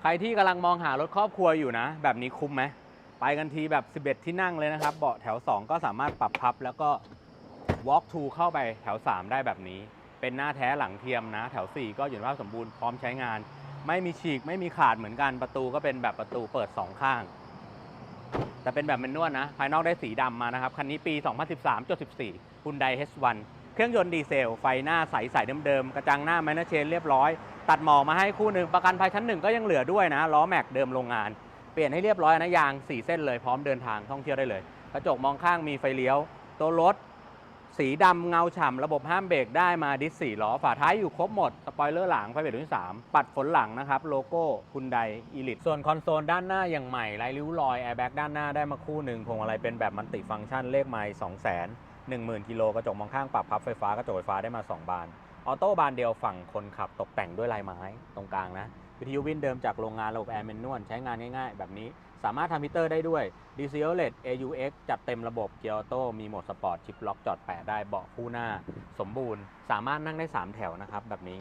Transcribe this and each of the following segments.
ใครที่กำลังมองหารถครอบครัวอยู่นะ แบบนี้คุ้มไหมไปกันทีแบบ 11 ที่นั่งเลยนะครับ เบาะแถว 2 ก็สามารถปรับพับ แล้วก็ walk to เข้าไปแถว 3 ได้แบบนี้ เป็นหน้าแท้หลังเทียมนะ แถว 4 ก็อยู่ในสภาพสมบูรณ์พร้อมใช้งาน ไม่มีฉีกไม่มีขาดเหมือนกันประตูก็เป็นแบบประตูเปิด 2 ข้าง แต่เป็นแบบแมนนวลนะ ภายนอกได้สีดำมานะครับ คันนี้ปี 2013.14 Hyundai H1 เครื่องยนต์ดีเซล ไฟหน้าใสๆเดิมๆ กระจังหน้าแมนเชนเรียบร้อย ตัดหมอกมาให้คู่หนึ่งประกันภัยชั้นหนึ่งก็ยังเหลือด้วยนะล้อแม็กเดิมโรงงาน เปลี่ยนให้เรียบร้อยนะยาง 4 เส้นเลยพร้อมเดินทางท่องเที่ยวได้เลย กระจกมองข้างมีไฟเลี้ยว ตัวรถ สีดำเงาฉ่ำระบบห้ามเบรกได้มาดิสสี่ล้อฝาท้ายอยู่ครบหมดสปอยเลอร์หลังไฟเบรกรุ่นที่3ปัดฝนหลังนะครับโลโก้คุณไดอีลิตส่วนคอนโซลด้านหน้าอย่างใหม่ไร้ริ้วรอยแอร์แบ็กด้านหน้าได้มาคู่หนึ่งพวงมาลัยเป็นแบบมันติฟังก์ชันเลขไมล์2 0 0 0 0 0 10,000กิโลกระจกมองข้างปรับพับไฟฟ้ากระจกไฟฟ้าได้มา 2 บาน ออโต้บานเดียวฝั่งคนขับตกแต่งด้วยลายไม้ตรงกลางนะ วิทยุวินเดิมจากโรงงานระบบแอร์แมนนวลใช้งานง่ายๆ แบบนี้ สามารถทำมิเตอร์ได้ด้วย d c l e d AUX จัดเต็มระบบเกียร์ออโต้มีโหมดสปอร์ตชิปล็อกจอดแปะได้เบาะคู่หน้า สมบูรณ์ สามารถนั่งได้ 3 แถวนะครับแบบนี้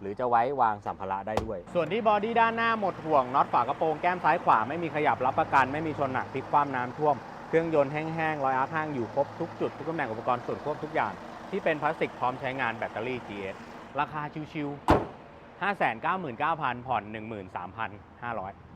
หรือจะไว้วางสัมภาระได้ด้วย ส่วนที่บอดี้ด้านหน้าหมดห่วงน็อตฝากระโปรงแก้มซ้ายขวาไม่มีขยับรับประกัน ไม่มีชนหนักพลิกคว่ำน้ำท่วม เครื่องยนต์แห้งๆรอยอาร์คห้างอยู่ครบทุกจุด ทุกตำแหน่งอุปกรณ์ส่วนควบทุกอย่าง ที่เป็นพลาสติกพร้อมใช้งานแบตเตอรี่ GS ราคาชิวๆ599,000 ผ่อน 13,500